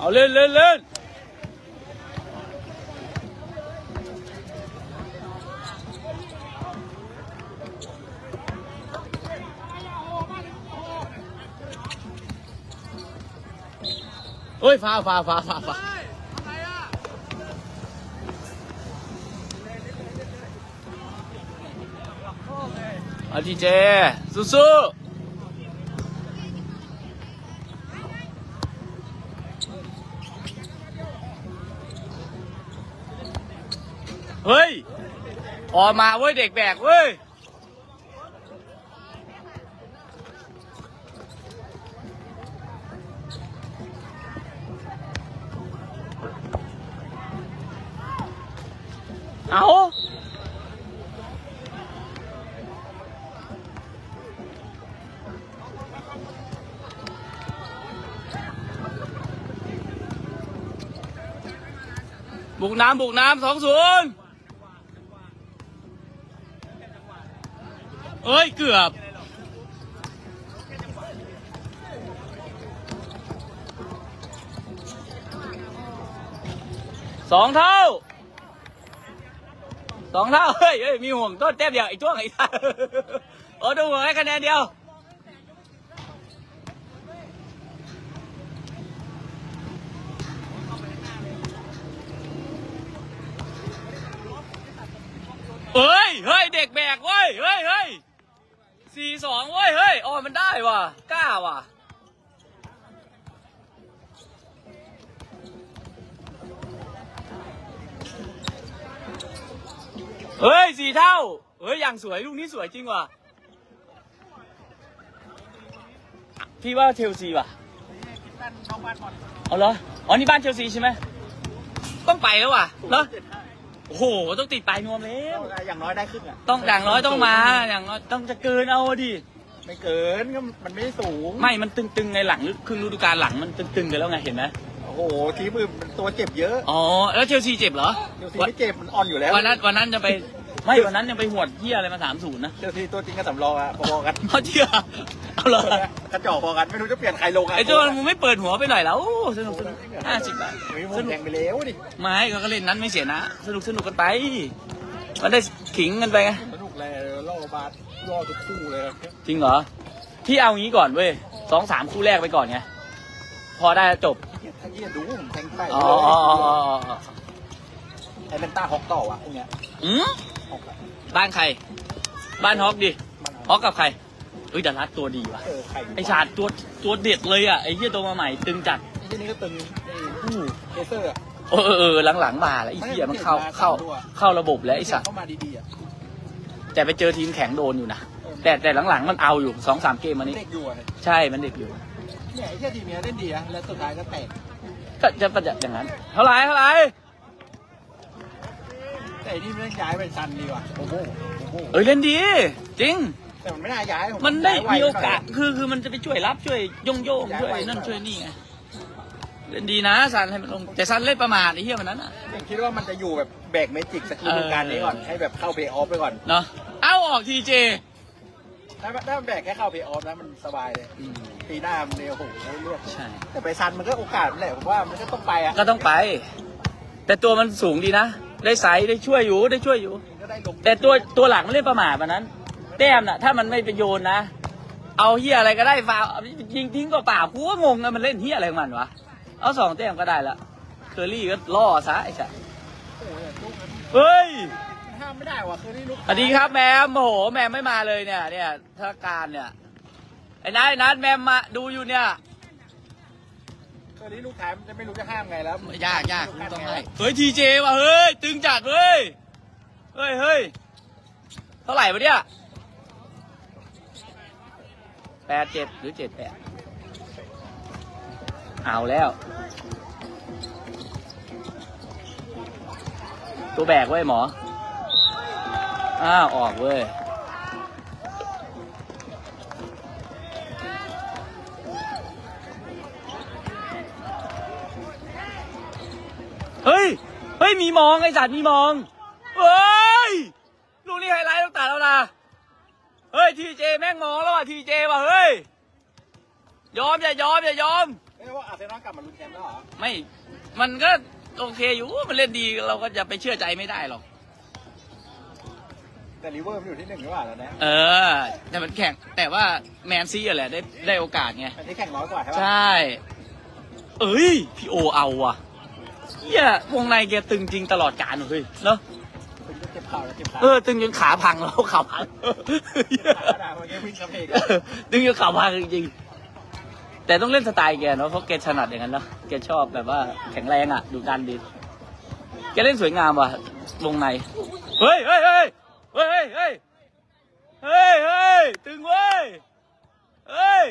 เอาเล่นเล่นเล่นเฮ้ยฟ้าฟ้าฟ้าฟ้าฟ้าเอาทีเจสู้ๆ เฮ้ย ออกมาเว้ยเด็กแบกเว้ยเอาบุกน้ำบุกน้ำสองศูนย์ อ้ย เกือบ สองเท่า สองเท่า เฮ้ยเฮ้ย มีห่วงต้นแต้มเดียวไอ้จ้วงไอ้ท่าโอ้ดูห่วงให้คะแนนเดียว เฮ้ย เฮ้ย เด็กแบกเว้ย เฮ้ยเฮ้ย สี่สองเว้ย เฮ้ยอ๋อมันได้ว่ะกล้าว่ะ เฮ้ยสี่เท่า เฮ้ย อย่างสวย ลูกนี้สวยจริงว่ะ พี่ว่าเชลซีว่ะเอาเหรอ อ๋อ นี่บ้านเชลซีใช่ไหม ต้องไปแล้วว่ะเหรอ โอ้โห ต้องติดปลายนวมแล้ว อย่างน้อยได้ครึ่งอะต้องอย่างน้อยต้องมา อย่างน้อยต้องจะเกินเอาดิ ไม่เกินก็มันไม่ได้สูง ไม่ มันตึงๆในหลังครึ่งฤดูกาลหลังมันตึงๆกันแล้วไงเห็นไหมโอ้โหทีมอื่นมันตัวเจ็บเยอะอ๋อ แล้วเชลซีเจ็บเหรอเชลซีไม่เจ็บมันอ่อนอยู่แล้ว วันนั้นวันนั้นจะไป ไม่วันนั้นยังไปหวดเฮียอะไรมาสามศูนย์นะเชลซีตัวจริงกับสำรองอะพอๆกันเขาเชื่อเอาเหรอกระจอกพอกันไม่รู้จะเปลี่ยนใครลงอะไอ้ตัวมึงไม่เปิดหัวไปหน่อยแล้วสนุกสนุกห้าสิบบาทเฮ้ยผสมนุกแทงไปแล้วดิไม่ก็เล่นนั้นไม่เสียนะ สนุกสนุกกันไปมันได้ขิงกันไปไงสนุกเลยล่อบาสล่อทุกคู่เลยจริงเหรอพี่เอางี้ก่อนเว้ยสองสามคู่แรกไปก่อนไงพอได้แล้วจบถ้าเยี่ยดูผมแทงไปอ๋ออ๋ออ๋ออ๋ออ๋อไอ้เป็นต้าฮอกต่ออะพวกเนี้ยอืมฮอกอะ บ้านใคร บ้านฮอกดิมันฮอกกับใครเฮ้ยแต่รัดตัวดีว่ะ เออใครไอชาดตัวตัวเด็ดเลยอะไอเหี้ยตัวมาใหม่ตึงจัดไอ้ที่นี่ก็ตึงไอ้อู้เคเซอร์อะเออเออเออหลังๆมาแล้วไอเหี้ยมันเข้าเข้าเข้าระบบแล้วไอสัตว์เข้ามาดีๆอะแต่ไปเจอทีมแข็งโดนอยู่นะแต่แต่หลังๆมันเอาอยู่สองสามเกมมานี้ เด็กอยู่อะใช่มันเด็กอยู่ เนี่ยไอ้ที่ทีมเนี้ยเล่นดีอะแล้วสุดท้ายก็แตก ก็จะประจัดอย่างนั้น เท่าไหรเท่าไหร แต่ไอ้นี่มันย้ายไปซันดีกว่าโอ้โหโอ้โหเอ้ยเล่นดี จริง แต่มันไม่น่าย้ายผมันได้ย้ยไวมีโอกาสหน่ยคือคือมันจะไปช่วยรับช่วยโยงโยงย้ายช่วยไวนั่นหน่อยช่วยนี่ไงเล่นดีนะซันให้มันลงแต่ซันเล่นประมาทไอ้เหี้ยวันนั้นอะผมคิดว่ามันจะอยู่แบบแบกเมจิกสักฤดูกาลนี้ก่อนให้แบบเข้าเพย์ออฟไปก่อนเนาะเอาออกทีเจถ้าถ้ามันแบกแค่เข้าเพย์ออฟนะมันสบายเลยปีหน้ามันเนี่ยโอ้โหเลือกใช่ แต่ไปซันมันก็โอกาสนั่นแหละผมว่ามันก็ต้องไปอะก็ต้องไป แต่ตัวมันสูงดีนะ ได้ไซส์ได้ช่วยอยู่ได้ช่วยอยู่มันก็ได้ลงแต่ตัวตัวหลังมันเล่นประมาทวันนั้น แต้มน่ะ ถ้ามันไม่ไปโยนนะ เอาเฮียอะไรก็ได้ฟาวล์ยิงทิ้งก็เปล่ากูก็งงนะมันเล่นเฮียอะไรของมันวะเอาสองแต้มก็ได้ละเคอรี่ก็ล่อซะไอ้สัสโอ้โหลูกนั้นเฮ้ยห้ามไม่ได้ว่ะคือนี่ลูกสวัสดีครับแมมโอ้โหแมมไม่มาเลยเนี่ย เนี่ยธนาการเนี่ยไอ้นัทไอ้นัทแมมมาดูอยู่เนี่ย คือนี่ลูกท้ายมันจะไม่รู้จะห้ามไงแล้วยากยากคุณต้องให้เฮ้ยทีเจว่ะเฮ้ยตึงจัดเว้ยเฮ้ยเฮ้ยเท่าไหร่วะเนี่ยแปดเจ็ดหรือเจ็ดแปดเอาแล้ว ตัวแบกเว้ยหมออ้าวออกเว้ย เฮ้ย เฮ้ย มีมองไอ้สัตว์มีมอง เฮ้ย ลูกนี้ไฮไลท์ต้องตัดแล้วนะ เฮ้ยทีเจแม่งมองแล้วว่ะทีเจว่ะเฮ้ย ยอมอย่ายอมอย่ายอม ไม่ว่าว่าอาร์เซนอลกลับมาลุ้นแชมป์แล้วเหรอ ไม่ มันก็โอเคอยู่ มันเล่นดีเราก็จะไปเชื่อใจไม่ได้หรอก แต่ลิเวอร์มันอยู่ที่หนึ่งหรือเปล่าแล้วนะเออ แต่มันแข่ง แต่ว่าแมนซีอะแหละได้ได้โอกาสไง อันนี้แข่งน้อยกว่าใช่ปะใช่ เอ้ย พี่โอเอาว่ะ เฮียวงในแกตึงจริงตลอดกาลเฮ้ยเนาะคุณจะเจ็บเข่าแล้วเจ็บขาเออตึงจนขาพังแล้วขาพังขนาดวันนี้วิ่งกระเพกเออตึงจนขาพังจริงๆแต่ต้องเล่นสไตล์แกเนาะเพราะแกถนัดอย่างนั้นเนาะแกชอบแบบว่าแข็งแรงอะดูดันดีแกเล่นสวยงามว่ะวงในเฮ้ยเฮ้ยเฮ้ยเฮ้ยเฮ้ยเฮ้ยเฮ้ยตึงเว้ยเฮ้ย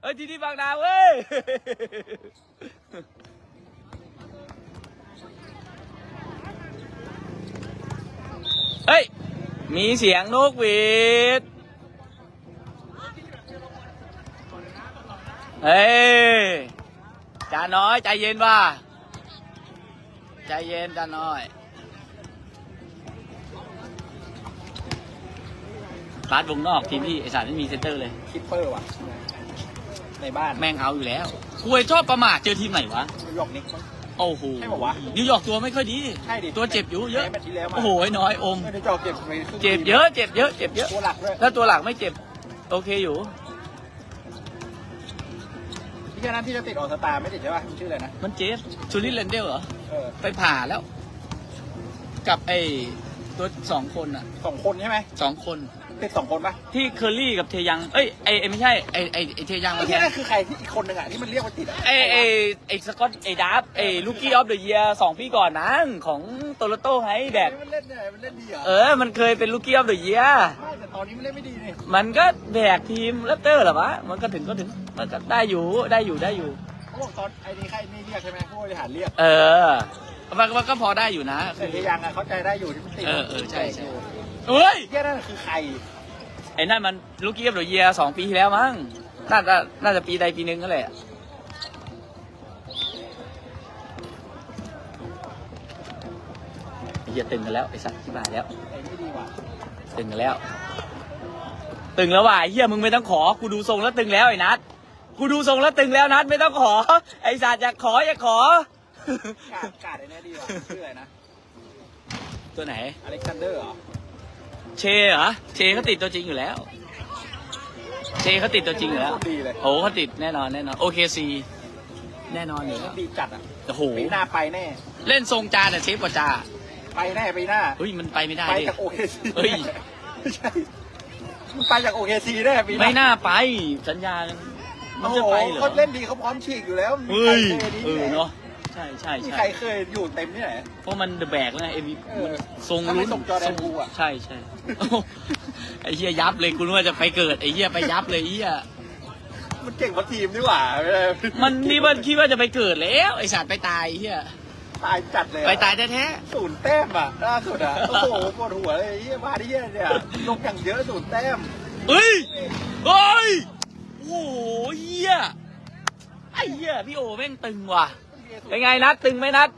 เฮ้ยทีนี้บางนาเว้ย เฮ้ย มีเสียงนกหวีดเฮ้ยจาน้อย ใจเย็นว่ะใจเย็นจาน้อยบาสวงนอกทีมพี่ไอสารไม่มีเซนเตอร์เลย คิปเปอร์ว่ะ ในบ้าน แม่งเอาอยู่แล้วคุยชอบประมาทเจอทีมไหนวะนิวยอร์กนิกส์มั้ง โอ้โหใช่ปะวะนิวยอร์กตัวไม่ค่อยดีใช่ดิตัวเจ็บอยู่เยอะแพ้แมตช์ที่แล้วมา โอ้โหน้อยอม ไม่ได้จอกเจ็บไปครึ่งเจ็บเยอะเจ็บเยอะเจ็บเยอะตัวหลักด้วยถ้าตัวหลักไม่เจ็บ โอเคอยู่ ที่แค่นั้นที่จะติดออสตาไม่ติดใช่ป่ะชื่ออะไรนะมันเจฟชูริสเลนเดลเหรอ เออไปผ่าแล้ว กับไอ้ตัวสองคนอะสองคนใช่ไหมสองคน ติดสองคนป่ะที่เคอรี่กับเทยัง เอ้ยไอ้ไอ้ไม่ใช่ไอ้ไอ้ไอ้เทยังไอ้มาแทที่นนั่นคือใครที่อีกคนหนึ่งอะที่มันเรียกว่าติดอะไอ้ไอ้ไอ้สกอตไอ้ดับไอ้ลูกี้ออฟเดอะเยียสองปีก่อนนั้นของโตโลโต้ไฮแบกมันเล่นเนี่ยมันเล่นดีเหรอเออ มันเคยเป็นลูกี้ออฟเดอะเยียไม่แต่ตอนนี้มันเล่นไม่ดีนี่มันก็แบกทีมแรปเตอร์เหรอวะมันก็ถึงก็ถึงมันก็ได้อยู่ได้อยู่ได้อยู่ เขาบอกตอนไอ้นี่ใครนี่เรียกใช่ไหมผู้บริหารเรียกเออมันมันก็พอได้อยู่นะ แต่ที่ยังอะเข้าใจได้อยู่ที่มันติดเออเออใช่ใช่ เอ้ยแค่นั้นคือใครไอ้นั่นมันลูกี้ออฟเดอะเยียสองปีที่แล้วมั้งน่าจะน่าจะปีใดปีหนึ่งก็แหละไอ้เหี้ยตึงกันแล้วไอ้สัตว์ที่บ้านแล้ว ไอ้ไม่ดีว่ะตึงกันแล้ว ตึงแล้วว่ะไอ้เฮียมึงไม่ต้องขอกูดูทรงแล้วตึงแล้วไอ้นัทกูดูทรงแล้วตึงแล้วนัทไม่ต้องขอ ไอ้สัตว์อยากขออยากขอ กาดกาดไอ้เนี่ยดีว่ะชื่ออะไรนะ ตัวไหน อเล็กซานเดอร์เหรอ เชเหรอเชเขาติดตัวจริงอยู่แล้ว เชเขาติดตัวจริงอยู่แล้วดีเลยโอ้เขาติดแน่นอนแน่นอนโอเคซีแน่นอนอยู่แล้วดีจัดอะโอ้โหปีหน้าไปแน่ เล่นทรงจาแต่เชฟกว่าจาไปแน่ปีหน้าเฮ้ยมันไปไม่ได้ไปดิจากโอเคซีเฮ้ยไม่ใช่มันไปจากโอเคซีแน่ปีหน้าไม่น่าไปสัญญาณมัโอ้นโหจะไปเหรอเขาเล่นดีเขาพร้อมฉีกอยู่แล้วมีเฮ้ใครยเคยดีเออเนาะใช่ใช่มีใช่ใครเคยอยู่เต็มที่ไหน เพราะมันเดอะแบกแล้วไงเอวีเออทรงถ้าไม่ลุ้นส่งจอร์แดนบูอะ ใช่ใช่โอ้โหไอ้เหี้ยยับเลยกูนึกว่าจะไปเกิดไอ้เหี้ยไปยับเลยไอ้เหี้ยมันเก่งกว่าทีมดีกว่ามันนี่มันคิดว่าจะไปเกิดแล้วไอ้สัตว์ไปตายไอ้เหี้ยตายจัดเลยอะไปตายแท้ศูนย์แต้มอะล่าสุดอะโอ้โหปวดหัวเลยไอ้เฮียบ้าที่เฮียเนี่ยลงอย่างเยอะศูนย์แต้มๆเฮ้ยเฮ้ยโอ้โหเหี้ยไอ้เหี้ยพี่โอแม่งตึงว่ะ เป็นไงนัดตึงไหมนัด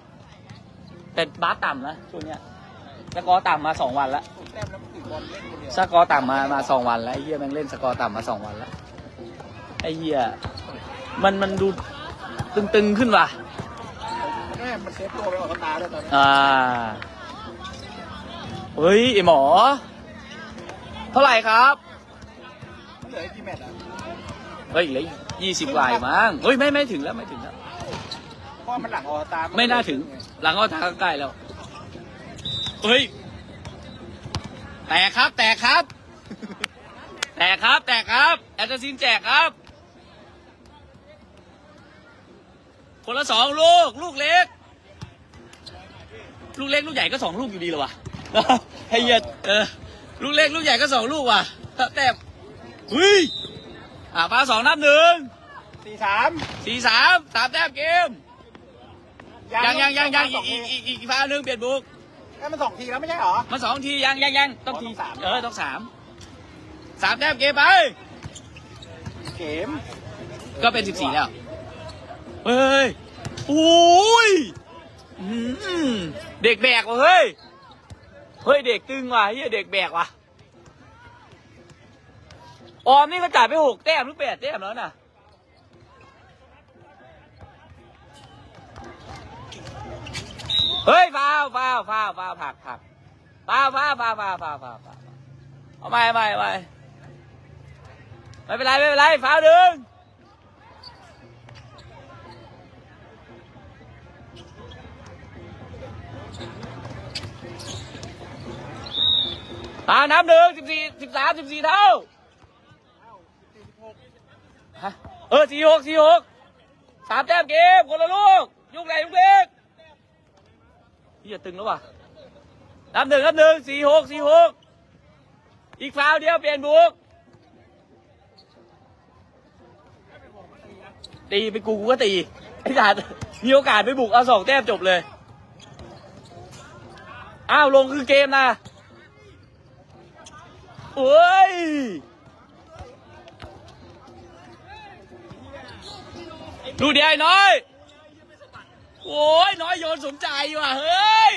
แต่บาสต่ำนะช่วงเนี้ยสกอร์ต่ำมาสองวันแล้วศูนย์แต้มแล้วมันถือบอลเล่นคนเดียวสกอร์ต่ำมามาสองวันแล้วไอ้เหี้ยแม่งเล่นสกอร์ต่ำมาสองวันแล้วไอ้เหี้ยมันมันดูตึงๆขึ้นว่ะแม่มันเซฟตัวไปออกสตาร์ด้วยตอนนี้อ่าเฮ้ยไอหมอ เท่าไหร่ครับมันเหลืออีกกี่แมตช์อะเฮ้ยเหลือยี่สิบกว่าอยู่มั้งเฮ้ยไม่ไม่ถึงแล้วไม่ถึงแล้วเพ ราะมันหลังออกสตาร์ไม่น่าถึง หลังก็ทางใกล้แล้ว เฮ้ย แตกครับ แตกครับ แตกครับ แตกครับแอตซินแจกครับ คนละสองลูก ลูกเล็ก ลูกเล็กลูกใหญ่ก็สองลูกอยู่ดีเหรอวะให้เหี้ยเออ ลูกเล็กลูกใหญ่ก็สองลูกว่ะแต้มเฮ้ยอ่าปลาสองนับหนึ่งสี่สามสี่สามสามแต้มเกม ยังยังยังยังอีกอีกอีกอีกฟ้าหนึ่งเปลี่ยนบุกแม่มันสองทีแล้วไม่ใช่เหรอมาสองทียังยังยังต้องทีต้องสามเออต้องสามสามแต้มเกมไปเกมก็เป็นสิบสี่แล้ว เฮ้ยโอ้ยอืมเด็กแบกว่ะเฮ้ย เฮ้ยเด็กตึงว่ะเฮียเด็กแบกว่ะ ออมนี่ก็จ่ายไปหกแต้มหรือแปดแต้มแล้วน่ะ เฮ้ยฟาวฟาวฟาวฟาวผักผักฟาวฟาวฟาวฟาวฟาวฟาวฟาวเอาไม่ไม่ไม่ไม่เป็นไรไม่เป็นไรฟาวดึงอ่าน้ำหนึ่งสิบสี่สิบสามสิบสี่เท่าฮะเออสี่หกสี่หกสามแต้มเกมคนละลูก ยุกไหนยุกเล็ก เฮียตึงแล้วว่ะนับหนึ่งนับหนึ่งสี่หกสี่หกอีกฟาวเดียวเปลี่ยนบุกตีไปกูกูก็ตีไอ้สัตว์มีโอกาสไปบุกเอาสองแต้มจบเลย อ้าวลงคือเกมนะโอ้ยดูเดียวไอ้น้อย โอ้ยน้อยโยนสมใจว่ะเฮ้ย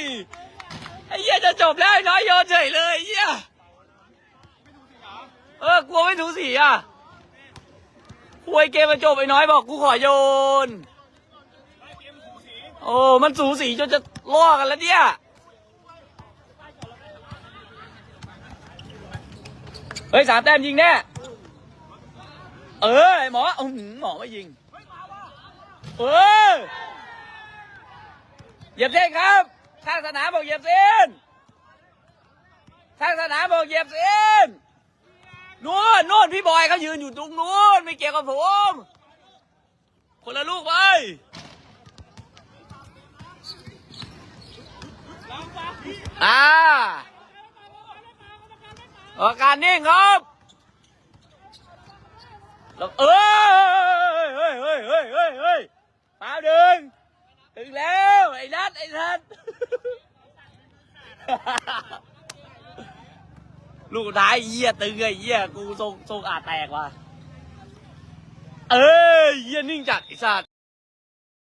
ไอ้เหี้ยจะจบแล้วน้อยโยนเฉยเลยเหี้ยเออกลัวไม่ถูสีอะหวยเกมมาจบไอ้น้อยบอกกูขอโยน โอ้มันสูสีจนจะล่อกันแล้วเนี่ยเฮ้ยสามแต้มยิงแน่เออไอ้หมออื้อหือหมอไม่ยิง เออ เหยียบเส้นครับทางสนามบอกเหยียบเส้นทางสนามบอกเหยียบเส้นนู่นนู่นพี่บอยเขายืนอยู่ตรงนู้นไม่เกี่ยวกับผม คนละลูกไปอ่าอาการนิ่งครับแล้วเอ้ยเฮ้ยเฮ้ยเฮ้ยเฮ้ยเฮ้ยมาดึง ถึงแล้ว ไอ้นัดไอ้นัดลูกท้ายเยี่ยตึงไอ้เหี้ยกูทรงทรงอาจแตกว่ะเอ้ยเยี่ยนิ่งจัดไอ้สัตว์